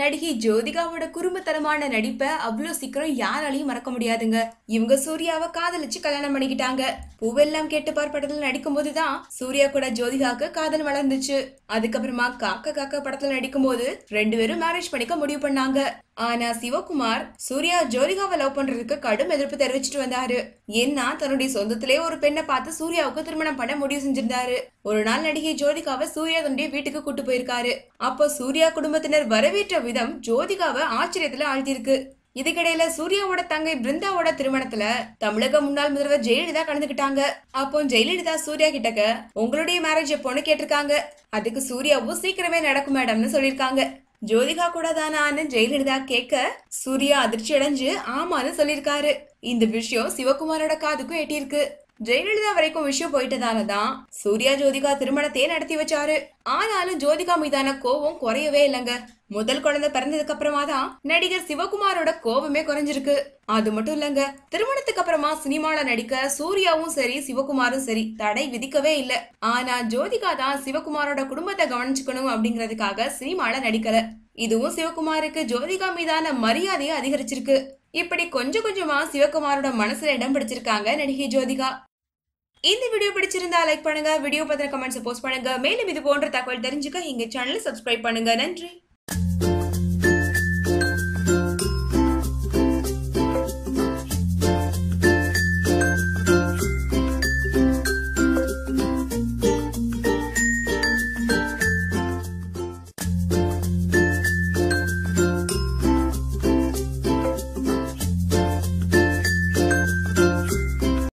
நடிகை ஜோதிகாவோட குறும்புத்தனமான நடிப்பை அவ்வளோ சீக்கிரம் யாராலையும் மறக்க முடியாதுங்க. இவங்க சூர்யாவை காதலிச்சு கல்யாணம் பண்ணிக்கிட்டாங்க. பூவெல்லாம் கேட்டு பார் படத்துல நடிக்கும் போதுதான் சூர்யா கூட ஜோதிகாக்கு காதல் வளர்ந்துச்சு. அதுக்கப்புறமா காக்க காக்க படத்துல நடிக்கும் போது ரெண்டு பேரும் மேரேஜ் பண்ணிக்க முடிவு பண்ணாங்க. ஆனா சிவகுமார் சூர்யா ஜோதிகாவை லவ் பண்றதுக்கு கடும் எதிர்ப்பு தெரிவிச்சிட்டு வந்தாரு. ஏன்னா தன்னுடைய சொந்தத்திலே ஒரு பெண்ணை பார்த்து சூர்யாவுக்கு திருமணம் பண்ண முடிவு செஞ்சிருந்தாரு. ஒரு நாள் நடிகை ஜோதிகாவை சூர்யா தன்னுடைய வீட்டுக்கு கூட்டு போயிருக்காரு. அப்போ சூர்யா குடும்பத்தினர் வரவேற்ற விதம் ஜோதிகாவை ஆச்சரியத்துல ஆழ்த்தியிருக்கு. இதுக்கிடையில சூர்யாவோட தங்கை பிருந்தாவோட திருமணத்துல தமிழக முன்னாள் முதல்வர் ஜெயலலிதா கலந்துக்கிட்டாங்க அப்போ ஜெயலலிதா சூர்யா கிட்டக்க உங்களுடைய மேரேஜ் எப்போன்னு கேட்டிருக்காங்க. அதுக்கு சூர்யாவும் சீக்கிரமே நடக்கும் மேடம்னு சொல்லியிருக்காங்க. ஜோதிகா கூட தானான்னு ஜெயலலிதா கேட்க சூர்யா அதிர்ச்சி அடைஞ்சு ஆமான்னு சொல்லியிருக்காரு. இந்த விஷயம் சிவகுமாரோட காதுக்கும் எட்டியிருக்கு. ஜெயலலிதா வரைக்கும் விஷயம் போயிட்டதால தான் சூர்யா ஜோதிகா திருமணத்தையே நடத்தி வச்சாரு. ஆனாலும் ஜோதிகா மீதான கோவம் குறையவே இல்லைங்க. முதல் குழந்தை பிறந்ததுக்கு அப்புறமா தான் நடிகர் சிவகுமாரோட கோபமே குறைஞ்சிருக்கு. அது மட்டும் இல்லைங்க திருமணத்துக்கு அப்புறமா சினிமால நடிக்க சூர்யாவும் சரி சிவகுமாரும் சரி தடை விதிக்கவே இல்ல. ஆனா ஜோதிகா தான் சிவகுமாரோட குடும்பத்தை கவனிச்சுக்கணும் அப்படிங்கறதுக்காக சினிமால நடிக்கல. இதுவும் சிவகுமாருக்கு ஜோதிகா மீதான மரியாதையை அதிகரிச்சிருக்கு. இப்படி கொஞ்சம் கொஞ்சமா சிவகுமாரோட மனசுல இடம் பிடிச்சிருக்காங்க நடிகை ஜோதிகா. இந்த வீடியோ பிடிச்சிருந்தா லைக் பண்ணுங்க வீடியோ பத்தின கமெண்ட்ஸ் போஸ்ட் பண்ணுங்க. மேலும் இது போன்ற தகவல் தெரிஞ்சுக்க எங்க சேனலை சப்ஸ்கிரைப் பண்ணுங்க. நன்றி.